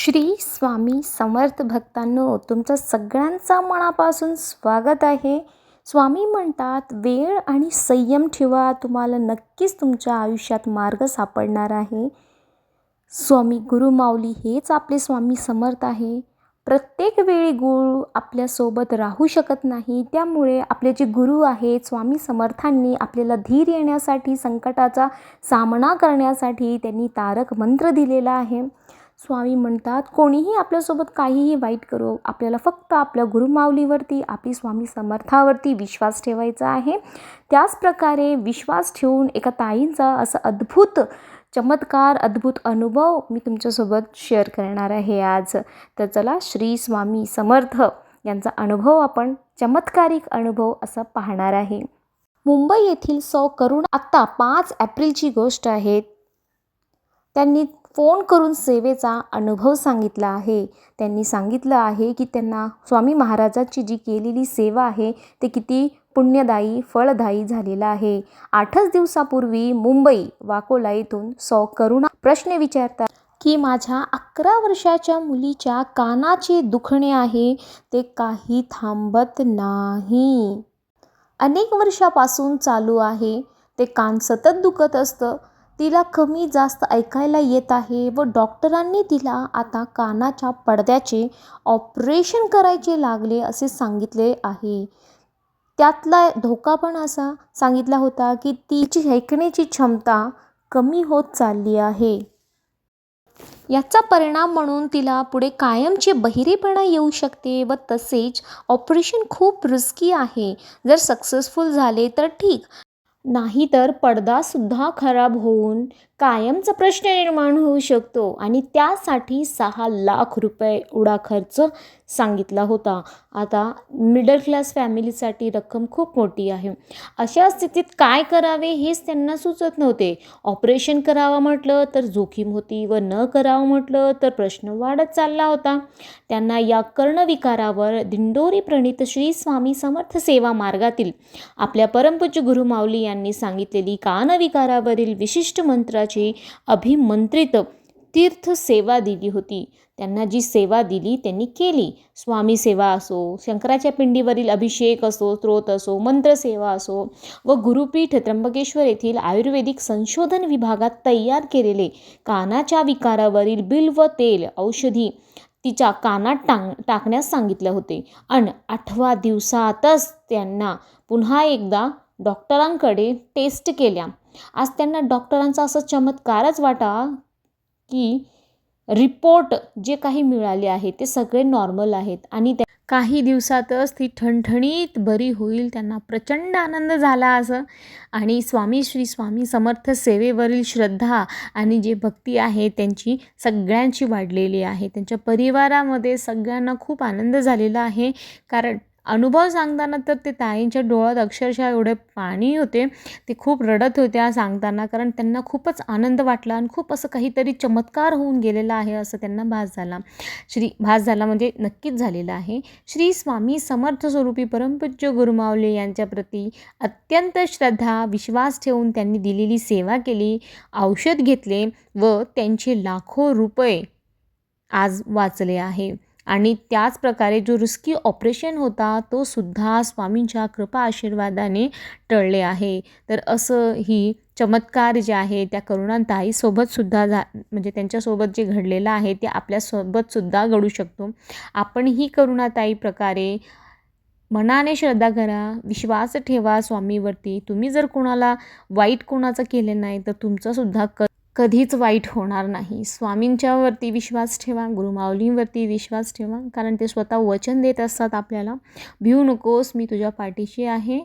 श्री स्वामी समर्थ भक्तांनो तुमचं सगळ्यांचं मनापासून स्वागत आहे. स्वामी म्हणतात वेळ आणि संयम ठेवा तुम्हाला नक्कीच तुमच्या आयुष्यात मार्ग सापडणार आहे. स्वामी गुरुमाऊली हेच आपले स्वामी समर्थ आहे. प्रत्येक वेळी गुरु आपल्यासोबत राहू शकत नाही त्यामुळे आपले जे गुरु आहेत स्वामी समर्थांनी आपल्याला धीर येण्यासाठी संकटाचा सामना करण्यासाठी त्यांनी तारक मंत्र दिलेला आहे. स्वामी म्हणतात कोणीही आपल्यासोबत काहीही वाईट करो आपल्याला फक्त आपल्या गुरुमाऊलीवरती आपली स्वामी समर्थावरती विश्वास ठेवायचा आहे. त्याचप्रकारे विश्वास ठेवून एका ताईंचा असं अद्भुत चमत्कार अद्भुत अनुभव मी तुमच्यासोबत शेअर करणार आहे आज. तर चला श्री स्वामी समर्थ यांचा अनुभव आपण चमत्कारिक अनुभव असं पाहणार आहे. मुंबई येथील सौ करुण आत्ता पाच एप्रिलची गोष्ट आहे. त्यांनी फोन करून सेवेचा अनुभव सांगितला आहे. त्यांनी सांगितलं आहे की त्यांना स्वामी महाराजांची जी केलेली सेवा आहे ते किती पुण्यदायी फळदायी झालेलं आहे. आठच दिवसापूर्वी मुंबई वाकोला येथून सौ करुणा प्रश्न विचारतात की माझ्या अकरा वर्षाच्या मुलीच्या कानाचे दुखणे आहे ते काही थांबत नाही. अनेक वर्षापासून चालू आहे. ते कान सतत दुखत असतं. तिला कमी जास्त ऐकायला येत आहे व डॉक्टरांनी तिला आता कानाच्या पडद्याचे ऑपरेशन करायचे लागले असे सांगितले आहे. त्यातला धोका पण असा सांगितला होता की तिची ऐकण्याची क्षमता कमी होत चालली आहे. याचा परिणाम म्हणून तिला पुढे कायमचे बहिरेपणा येऊ शकते व तसेच ऑपरेशन खूप रिस्की आहे. जर सक्सेसफुल झाले तर ठीक. नाहीतर पडदासुद्धा खराब होऊन कायमचा प्रश्न निर्माण होऊ शकतो आणि त्यासाठी सहा लाख रुपये उडा खर्च सांगितला होता. आता मिडल क्लास फॅमिलीसाठी रक्कम खूप मोठी आहे. अशा स्थितीत काय करावे हेच त्यांना सुचत नव्हते. ऑपरेशन करावं म्हटलं तर जोखीम होती व न करावं म्हटलं तर प्रश्न वाढत चालला होता. त्यांना या कर्णविकारावर दिंडोरी प्रणित श्री स्वामी समर्थ सेवा मार्गातील आपल्या परमपूज्य गुरुमाऊली यांनी सांगितलेली कानविकारावरील विशिष्ट मंत्राची अभिमंत्रित तीर्थ सेवा दिली होती. त्यांना जी सेवा दिली त्यांनी केली. स्वामी सेवा असो शंकराच्या पिंडीवरील अभिषेक असो स्त्रोत असो मंत्रसेवा असो व गुरुपीठ त्र्यंबकेश्वर येथील आयुर्वेदिक संशोधन विभागात तयार केलेले कानाच्या विकारावरील बिल्व तेल औषधी तिच्या कानात टांग टाकण्यास सांगितले होते. आणि आठवा दिवसातच त्यांना पुन्हा एकदा डॉक्टरांकडे टेस्ट केल्या. आज त्यांना डॉक्टरांचा असं चमत्कारच वाटा की रिपोर्ट जे काही मिळाले आहे ते सगळे नॉर्मल आहेत. आणि त्या काही दिवसातच ती ठणठणीत बरी होईल त्यांना प्रचंड आनंद झाला असं. आणि स्वामी श्री स्वामी समर्थ सेवेवरील श्रद्धा आणि जे भक्ती आहे त्यांची सगळ्यांची वाढलेली आहे. त्यांच्या परिवारामध्ये सगळ्यांना खूप आनंद झालेला आहे. कारण अनुभव सांगताना तर ते ताईंच्या डोळ्यात अक्षरशः एवढे पाणी होते. ते खूप रडत होत्या सांगताना कारण त्यांना खूपच आनंद वाटला आणि खूप असं काहीतरी चमत्कार होऊन गेलेला आहे असं त्यांना भास झाला. श्री भास झाला म्हणजे नक्कीच झालेला आहे. श्री स्वामी समर्थ स्वरूपी परमपूज्य गुरुमावले यांच्याप्रती अत्यंत श्रद्धा विश्वास ठेवून त्यांनी दिलेली सेवा केली औषध घेतले व त्यांचे लाखो रुपये आज वाचले आहे. आणि त्याच प्रकारे जो रिस्की ऑपरेशन होता तो सुद्धा स्वामींच्या कृपा आशीर्वादाने टळले आहे. तर असं ही चमत्कार जे आहे त्या करुणाताईसोबतसुद्धा झा म्हणजे त्यांच्यासोबत जे घडलेलं आहे ते आपल्यासोबतसुद्धा घडू शकतो. आपण ही करुणाताई प्रकारे मनाने श्रद्धा करा विश्वास ठेवा स्वामीवरती. तुम्ही जर कोणाला वाईट कोणाचं केलं नाही तर तुमचंसुद्धा क कधीच वाईट होणार नाही. स्वामींच्यावरती विश्वास ठेवा गुरुमाऊलींवरती विश्वास ठेवा कारण ते स्वतः वचन देत असतात आपल्याला. भिऊ नकोस मी तुझ्या पाठीशी आहे.